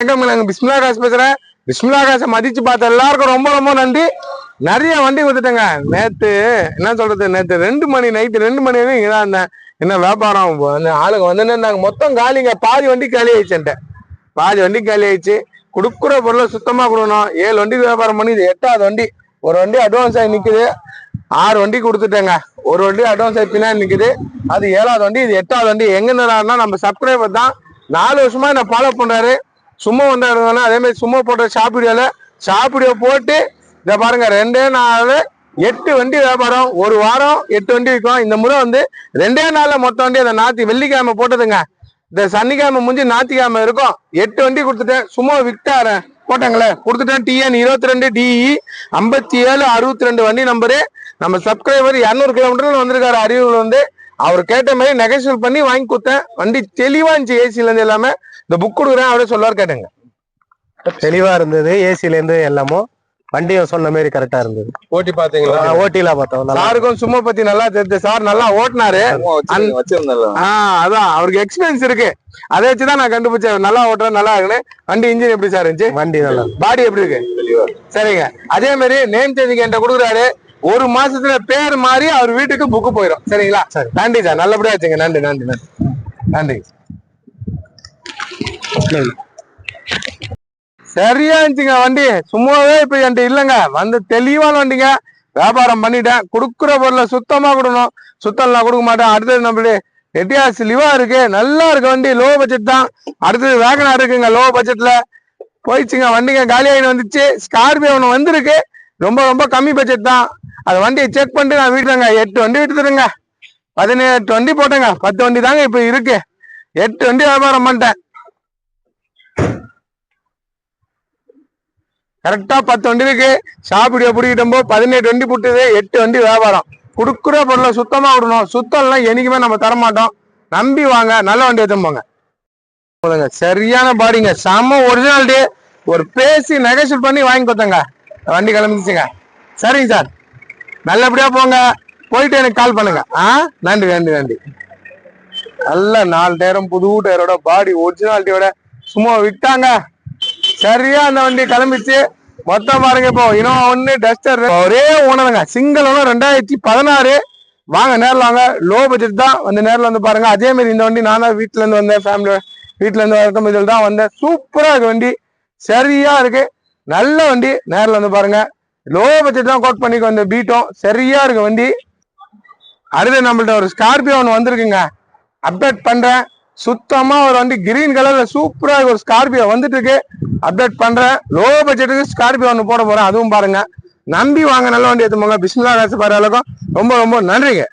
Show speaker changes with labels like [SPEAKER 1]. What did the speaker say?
[SPEAKER 1] வணக்கம் நாங்க பிஸ்மிலா காசு பேசுறேன். பிஸ்மிலா காசை மதிச்சு பார்த்த எல்லாருக்கும் ரொம்ப ரொம்ப நன்றி. நிறைய வண்டி கொடுத்துட்டேங்க நேத்து என்ன சொல்றது நேத்து ரெண்டு மணி நைட்டு ரெண்டு மணி வரைக்கும் இங்கதான் இருந்தேன். என்ன வியாபாரம் ஆளுங்க வந்துன்னு இருந்தாங்க. மொத்தம் காலிங்க. பாதி வண்டி காலி ஆயிடுச்சுன்ட்டு பாதி வண்டி காலி ஆயிடுச்சு. கொடுக்குற பொருளை சுத்தமா கொடுக்கணும். ஏழு வண்டி வியாபாரம் பண்ணி இது எட்டாவது வண்டி. ஒரு வண்டி அட்வான்ஸ் ஆகி நிக்குது. ஆறு வண்டி கொடுத்துட்டேங்க. ஒரு வண்டி அட்வான்ஸ் ஆகி பின்னாடி நிக்குது. அது ஏழாவது வண்டி இது எட்டாவது வண்டி. எங்க நம்ம சப்ஸ்கிரைபர் தான். நாலு வருஷமா என்ன ஃபாலோ பண்றாரு. சும்மா வந்தால் அதே மாதிரி சும்மா போட்ட ஷாப் வீடியோல ஷாப் வீடியோ போட்டு இதை பாருங்க ரெண்டே நாள் எட்டு வண்டி வியாபாரம் ஒரு வாரம் எட்டு வண்டி விற்கும். இந்த முறை வந்து ரெண்டே நாள்ல மொத்த வண்டி அந்த நாத்தி வெள்ளிக்கிழமை போட்டதுங்க. இந்த சனிக்கிழமை முடிஞ்சு ஞாத்திக்கிழமை இருக்கும். எட்டு வண்டி கொடுத்துட்டேன். சும்மா விட்டாரு போட்டாங்களே. கொடுத்துட்டேன். டிஎன் இருபத்தி ரெண்டு டிஇ ஐம்பத்தி ஏழு அறுபத்தி ரெண்டு வண்டி நம்பரு. நம்ம சப்ஸ்கிரைபர் இரநூறு கிலோமீட்டர்ல வந்திருக்காரு. அறிவுகள் வந்து அவர் கேட்ட மாதிரி நெகோசியல் பண்ணி வாங்கி கொடுத்தேன். வண்டி தெளிவா இருந்துச்சு ஏசிலேருந்து எல்லாமே. இந்த புக் கொடுக்குறேன் அவரே சொல்லுவார் கேட்டுங்க.
[SPEAKER 2] தெளிவா இருந்தது ஏசில இருந்து எல்லாமும் வண்டியும் சொன்ன மாதிரி கரெக்டா இருந்தது.
[SPEAKER 1] ஓட்டி பாத்தீங்களா
[SPEAKER 2] ஓட்டில பார்த்தோம் நல்லா
[SPEAKER 1] சாருக்கும் சும்மா பத்தி நல்லா தெரிஞ்சு சார் நல்லா ஓட்டினாரு. ஆஹ் அதான் அவருக்கு எக்ஸ்பீரியன்ஸ் இருக்கு. அதை வச்சுதான் நான் கண்டுபிடிச்சேன். நல்லா ஓட்டுறேன் நல்லா இருக்குன்னு. வண்டி இன்ஜின் எப்படி சார் இருந்துச்சு?
[SPEAKER 2] வண்டி நல்லா.
[SPEAKER 1] பாடி எப்படி இருக்கு? சரிங்க. அதே மாதிரி நேம் சேஞ்சிங் என்கிட்ட கொடுக்குறாரு. ஒரு மாசத்துல பேர் மாறி அவர் வீட்டுக்கு புக்கு போயிடும் சரிங்களா?
[SPEAKER 2] சரி.
[SPEAKER 1] நன்றி சார். நல்லபடியா வச்சுங்க. நன்றி நன்றி நன்றி. நன்றி. சரியா இருந்துச்சுங்க வண்டி. சும்மாவே இப்ப என்கிட்ட இல்லைங்க. வந்து தெளிவான வண்டிங்க. வியாபாரம் பண்ணிட்டேன். கொடுக்குற பொருளை சுத்தமா கொடுக்கணும். சுத்தம்லாம் கொடுக்க மாட்டேன். அடுத்தது நம்மளுடைய எட்டியாஸ் லிவா இருக்கு. நல்லா இருக்கு வண்டி. லோ பட்ஜெட் தான். அடுத்தது வேகனா இருக்குங்க. லோ பட்ஜெட்ல போயிடுச்சுங்க. வண்டிங்க காலி வந்துச்சு. ஸ்கார்பியோ ஒன்று வந்திருக்கு. ரொம்ப ரொம்ப கம்மி பட்ஜெட் தான். அது வண்டியை செக் பண்ணிட்டு நான் விட்டுறேங்க எட்டு வண்டி விட்டுதுருங்க பதினெட்டு வண்டி போட்டேங்க. பத்து வண்டி தாங்க இப்போ இருக்கு. எட்டு வண்டி வியாபாரம் பண்ணிட்டேன். கரெக்டா பத்து வண்டி இருக்கு ஷாப்பிடியோ பிடிக்கிட்டோம்போ பதினெட்டு வண்டி புட்டுது எட்டு வண்டி வியாபாரம். கொடுக்குற பொருளை சுத்தமா விடணும். சுத்தம்லாம் என்னைக்குமே நம்ம தர மாட்டோம் நம்பி வாங்க நல்ல வண்டி எடுத்து போங்க. போதுங்க, சரியான பாடிங்க. செம்ம ஒரிஜினாலிட்டி ஒரு பேசி நெகோசியேட் பண்ணி வாங்கி கொடுத்தங்க. வண்டி கிளம்பிச்சுங்க. சரிங்க சார். நல்லபடியா போங்க. போயிட்டு எனக்கு கால் பண்ணுங்க. ஆ? நன்றி நன்றி நன்றி. நல்ல நாலு டயரும் புது டயரோட பாடி ஒரிஜினாலிட்டியோட சும்மா விட்டாங்க. சரியா அந்த வண்டி கிளம்பிச்சு மொத்தம் பாருங்க இப்போ இனோவா ஒன்று டஸ்டர் ஒரே ஓனருங்க. சிங்கிள் ஒன்று ரெண்டாயிரத்தி பதினாறு. வாங்க நேரில் வாங்க. லோ பட்ஜெட் தான். வந்து நேரில் வந்து பாருங்க. அதே மாதிரி இந்த வண்டி நான் தான் வீட்டுல இருந்து வந்தேன் ஃபேமிலி வீட்டுல இருந்து வரட்டும் இதில் தான் வந்தேன். சூப்பரா இருக்கு வண்டி. சரியா இருக்கு. நல்ல வண்டி. நேரில் வந்து பாருங்க. லோ பட்ஜெட் தான் கோட் பண்ணிக்கு வந்த பீட்டும் சரியா இருக்கு வண்டி. அடுத்து நம்மள்ட்ட ஒரு ஸ்கார்பியோ ஒன்று வந்திருக்குங்க. அப்டேட் பண்றேன். சுத்தமா ஒரு வண்டி கிரீன் கலர்ல சூப்பரா ஒரு ஸ்கார்பியோ வந்துட்டு இருக்கு அப்டேட் பண்றேன் லோ பட்ஜெட்டுக்கு ஸ்கார்பியோ ஒன்று போட போறேன். அதுவும் பாருங்க. நம்பி வாங்க நல்ல வண்டி எடுத்து போங்க. பிஸ்மிலா காசு பாரு அளவுக்கும் ரொம்ப ரொம்ப நன்றிங்க.